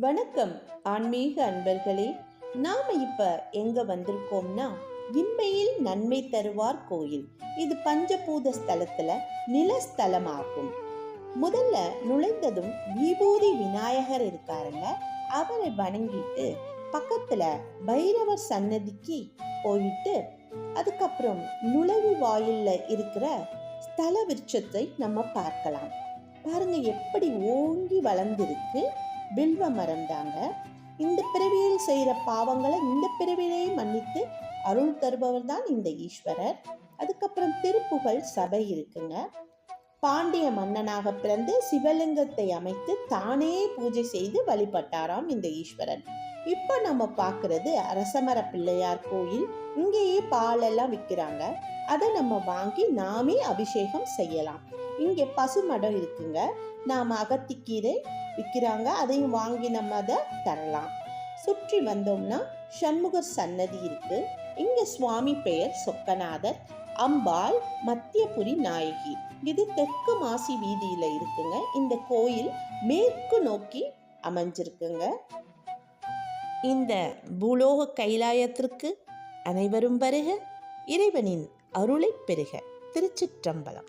வணக்கம் ஆன்மீக அன்பர்களே. நாம இப்ப எங்க வந்திருக்கோம்னா இன்மையில் நன்மை தருவார் கோயில். இது பஞ்சபூத ஸ்தலத்துல நிலஸ்தலமாகும். முதல்ல நுழைந்ததும் விபூதி விநாயகர் இருக்காருங்க. அவரை வணங்கிட்டு பக்கத்துல பைரவர் சன்னதிக்கு போயிட்டு அதுக்கப்புறம் நுழைவு வாயில்ல இருக்கிற ஸ்தல விருட்சத்தை நம்ம பார்க்கலாம். பாருங்க எப்படி ஓங்கி வளர்ந்திருக்கு. பில்வ மரம் தாங்க இந்த பிறவியில் செய்கிற பாவங்களை இந்த பிறவிலேயே மன்னித்து அருள் தருபவர் தான் இந்த ஈஸ்வரர். அதுக்கப்புறம் திருப்புகழ் சபை இருக்குங்க. பாண்டிய மன்னனாக பிறந்து சிவலிங்கத்தை அமைத்து தானே பூஜை செய்து வழிபட்டாராம் இந்த ஈஸ்வரன். இப்போ நம்ம பார்க்குறது அரசமர பிள்ளையார் கோயில். இங்கேயே பாலெல்லாம் விற்கிறாங்க. அதை நம்ம வாங்கி நாமே அபிஷேகம் செய்யலாம். இங்கே பசுமடம் இருக்குங்க. நாம் அகத்திக்கீரை விற்கிறாங்க அதையும் வாங்கி நம்ம அதை தரலாம். சுற்றி வந்தோம்னா சண்முகர் சன்னதி இருக்கு. இங்க சுவாமி பெயர் சொக்கநாதர் அம்பாள் மத்தியபுரி நாயகி. இது தெற்கு மாசி வீதியில இருக்குங்க. இந்த கோயில் மேற்கு நோக்கி அமைஞ்சிருக்குங்க. இந்த பூலோக கைலாயத்திற்கு அனைவரும் வருக. இறைவனின் அருளை பெறுக திருச்சிற்றம்பலம்.